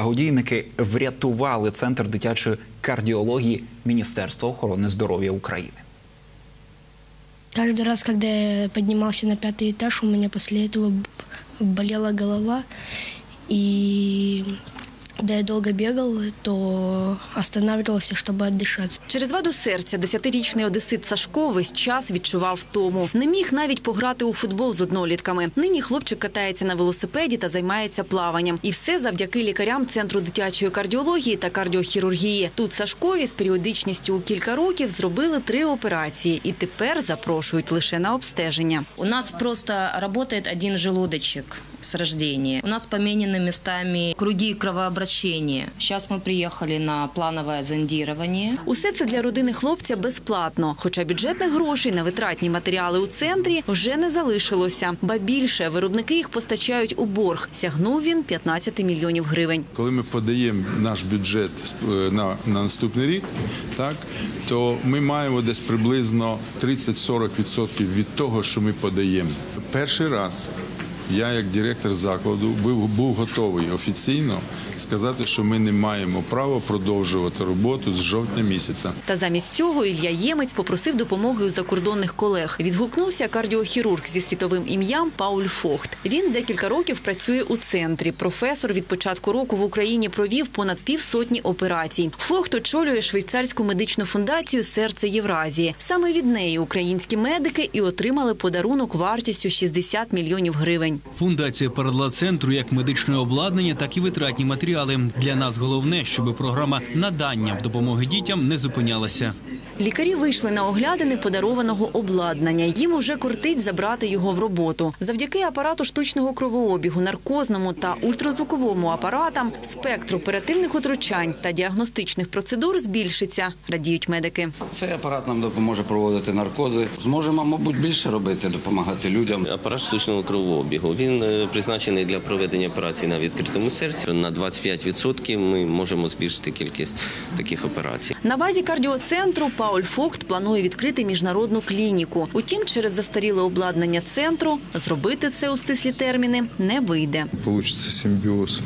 Благодійники врятували центр дитячої кардіології Міністерства охорони здоров'я України. Каждый раз, когда я поднимался на пятый этаж, у меня после этого б- болела голова. И когда я долго бегал, то останавливался, чтобы отдышаться. Через ваду серця десятирічний одесит Сашко весь час відчував втому. Не міг навіть пограти у футбол з однолітками. Нині хлопчик катається на велосипеді та займається плаванням. І все завдяки лікарям Центру дитячої кардіології та кардіохірургії. Тут Сашкові з періодичністю у кілька років зробили три операції і тепер запрошують лише на обстеження. У нас просто работает один желудочек с рождения. У нас поменены местами круги кровообращения. Сейчас мы приехали на плановое зондирование. Усе це для родини хлопця безплатно. Хоча бюджетних грошей на витратні матеріали у центрі вже не залишилося. Ба більше виробники їх постачають у борг. Сягнув він 15 мільйонів гривень. Коли ми подаємо наш бюджет е, на, на наступний рік, так то ми маємо десь приблизно 30-40% від того, що ми подаємо. Перший раз я, як директор закладу, був, був готовий офіційно сказати, що ми не маємо права продовжувати роботу з жовтня місяця. Та замість цього Ілля Ємець попросив допомоги у закордонних колег. Відгукнувся кардіохірург зі світовим ім'ям Пауль Фохт. Він декілька років працює у центрі. Професор від початку року в Україні провів понад півсотні операцій. Фохт очолює швейцарську медичну фундацію Серце Євразії. Саме від неї українські медики і отримали подарунок вартістю 60 мільйонів гривень. Фундація передала центру як медичне обладнання, так і витратні матеріали. Для нас головне, щоб програма надання допомоги дітям не зупинялася. Лікарі вийшли на оглядини подарованого обладнання. Їм уже кортить забрати його в роботу. Завдяки апарату штучного кровообігу, наркозному та ультразвуковому апаратам спектр оперативних утручань та діагностичних процедур збільшиться, радіють медики. Цей апарат нам допоможе проводити наркози. Зможемо, мабуть, більше робити, допомагати людям. Апарат штучного кровообігу. Він е, призначений для проведення операцій на відкритому серці. На 25% ми можемо збільшити кількість таких операцій. На базі кардіоцентру Пауль Фохт планує відкрити міжнародну клініку. Утім, через застаріле обладнання центру зробити це у стислі терміни не вийде. получится симбиоз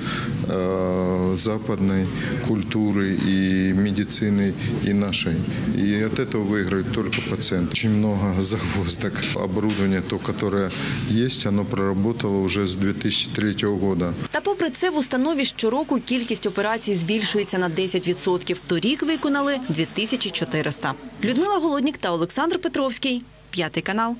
э, западной культуры и медицины и нашей. И от этого выиграет только пациент. Очень много загвоздок. Оборудование, то, которое есть, оно проработало уже с 2003 года. Та попри це в установі щороку кількість операцій збільшується на 10%. Торік виконали 2400. Людмила Голоднік та Олександр Петровський. П'ятий канал.